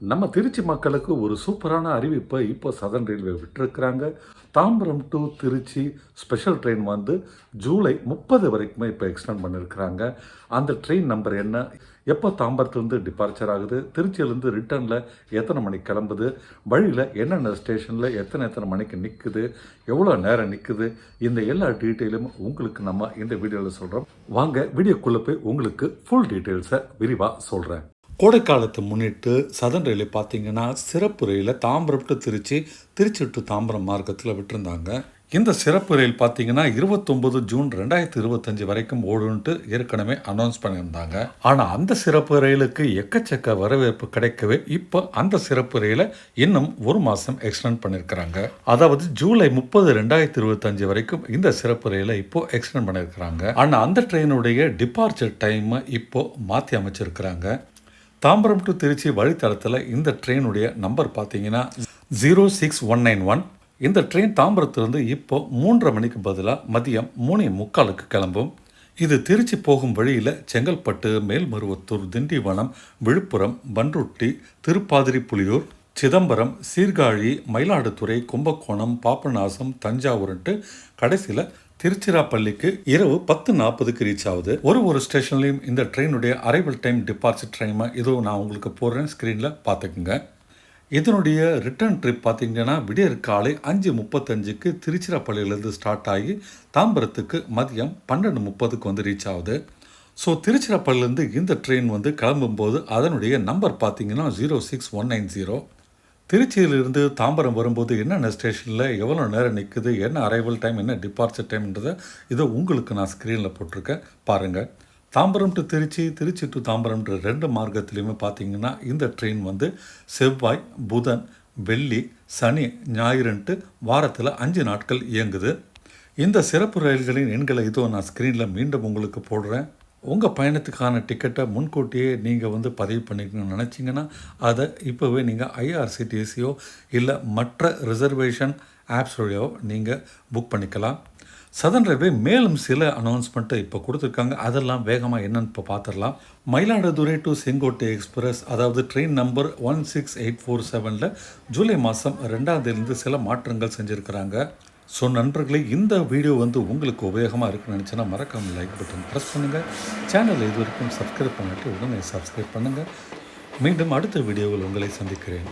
நம்ம திருச்சி மக்களுக்கு ஒரு சூப்பரான அறிவிப்பை இப்போ southern railway விட்டுருக்குறாங்க. Tambaram to Trichy special train வந்து ஜூலை முப்பது வரைக்குமே இப்போ எக்ஸ்டெண்ட் பண்ணியிருக்கிறாங்க அந்த ட்ரெயின் நம்பர் என்ன? எப்போ தாம்பரத்துலேருந்து டிபார்ச்சர் ஆகுது? திருச்சியிலேருந்து ரிட்டர்னில் எத்தனை மணிக்கு கிளம்புது? வழியில் என்னென்ன ஸ்டேஷனில் எத்தனை எத்தனை மணிக்கு நிற்குது எவ்வளோ நேரம் நிற்குது இந்த எல்லா டீட்டெயிலும் உங்களுக்கு நம்ம இந்த வீடியோவில் சொல்கிறோம் வாங்க வீடியோக்குள்ளே போய் உங்களுக்கு ஃபுல் டீட்டெயில்ஸை விரிவாக சொல்கிறேன் கோடைக்காலத்தை முன்னிட்டு சதன் ரயிலை பார்த்தீங்கன்னா சிறப்பு ரயிலை தாம்பரம் டு திருச்சி திருச்சி டு தாம்பரம் மார்க்கத்தில் விட்டுருந்தாங்க. இந்த சிறப்பு ரயில் பார்த்தீங்கன்னா இருபத்தொம்பது ஜூன் ரெண்டாயிரத்தி இருபத்தஞ்சு வரைக்கும் ஓடுன்ட்டு ஏற்கனவே அனௌன்ஸ் பண்ணியிருந்தாங்க. ஆனால் அந்த சிறப்பு ரயிலுக்கு எக்கச்சக்க வரவேற்பு கிடைக்கவே இப்போ அந்த சிறப்பு ரயிலை இன்னும் ஒரு மாதம் எக்ஸ்டெண்ட் பண்ணியிருக்கிறாங்க. அதாவது ஜூலை முப்பது ரெண்டாயிரத்தி இருபத்தஞ்சு வரைக்கும் இந்த சிறப்பு ரயிலை இப்போ எக்ஸ்டெண்ட் பண்ணியிருக்கிறாங்க. ஆனால் அந்த ட்ரெயினுடைய டிபார்ச்சர் டைமை இப்போ மாற்றி அமைச்சிருக்கிறாங்க. தாம்பரம் டு திருச்சி வழித்தடத்தில் இந்த ட்ரெயினுடைய நம்பர் பார்த்தீங்கன்னா zero six one nine one இந்த ட்ரெயின் தாம்பரத்திலிருந்து இப்போ மூன்றரை மணிக்கு பதிலாக மதியம் மூணே முக்காலுக்கு கிளம்பும். இது திருச்சி போகும் வழியில் செங்கல்பட்டு மேல்மருவத்தூர் திண்டிவனம் விழுப்புரம் பன்ருட்டி திருப்பாதிரி புலியூர் சிதம்பரம் சீர்காழி மயிலாடுதுறை கும்பகோணம் பாபநாசம் தஞ்சாவூர்ன்ட்டு கடைசியில் திருச்சிராப்பள்ளிக்கு இரவு பத்து நாற்பதுக்கு ரீச் ஆகுது. ஒரு ஒரு ஸ்டேஷன்லையும் இந்த ட்ரெயினுடைய அரைவல் டைம் டிபார்ச்சர் ட்ரெயினை இதுவும் நான் உங்களுக்கு போடுறேன் ஸ்க்ரீனில் பார்த்துக்குங்க. இதனுடைய ரிட்டர்ன் ட்ரிப் பார்த்திங்கன்னா விடியற் காலை அஞ்சு முப்பத்தஞ்சுக்கு திருச்சிராப்பள்ளியிலேருந்து ஸ்டார்ட் ஆகி தாம்பரத்துக்கு மதியம் பன்னெண்டு முப்பதுக்கு வந்து ரீச் ஆகுது. ஸோ திருச்சிராப்பள்ளிலேருந்து இந்த ட்ரெயின் வந்து கிளம்பும்போது அதனுடைய நம்பர் பார்த்திங்கன்னா zero six one nine zero திருச்சியிலிருந்து தாம்பரம் வரும்போது என்னென்ன ஸ்டேஷனில் எவ்வளோ நேரம் நிற்குது என்ன அரைவல் டைம் என்ன டிபார்ச்சர் டைம்ன்றதை இதை உங்களுக்கு நான் ஸ்க்ரீனில் போட்டிருக்கேன். பாருங்கள் தாம்பரம் டு திருச்சி திருச்சி டு தாம்பரம்ன்ற ரெண்டு மார்க்கத்துலேயுமே பார்த்தீங்கன்னா இந்த ட்ரெயின் வந்து செவ்வாய் புதன் வெள்ளி சனி ஞாயிறுன்ட்டு வாரத்தில் அஞ்சு நாட்கள் இயங்குது. இந்த சிறப்பு ரயில்களின் எண்களை இதோ நான் ஸ்க்ரீனில் மீண்டும் உங்களுக்கு போடுறேன். உங்கள் பயணத்துக்கான டிக்கெட்டை முன்கூட்டியே நீங்கள் வந்து பதிவு பண்ணிக்கணும்னு நினச்சிங்கன்னா அதை இப்போவே நீங்கள் ஐஆர்சிடிசியோ இல்லை மற்ற ரிசர்வேஷன் ஆப்ஸோடையோ நீங்கள் புக் பண்ணிக்கலாம். சதன் ரயில்வே மேலும் சில அனௌன்ஸ்மெண்ட்டை இப்போ கொடுத்துருக்காங்க. அதெல்லாம் வேகமாக என்னென்னு இப்போ பார்த்துடலாம் மயிலாடுதுறை டு செங்கோட்டை எக்ஸ்பிரஸ் அதாவது train number one six eight four செவனில் ஜூலை மாதம் ரெண்டாம் சில மாற்றங்கள் செஞ்சுருக்கிறாங்க. ஸோ நண்பர்களே இந்த வீடியோ வந்து உங்களுக்கு உபயோகமாக இருக்குன்னு நினச்சினா மறக்காமல் லைக் பட்டன் ப்ரெஸ் பண்ணுங்கள் சேனல் இது வரைக்கும் சப்ஸ்கிரைப் பண்ணிட்டு உடனே சப்ஸ்கிரைப் பண்ணுங்கள் மீண்டும் அடுத்த வீடியோவில் உங்களை சந்திக்கிறேன்.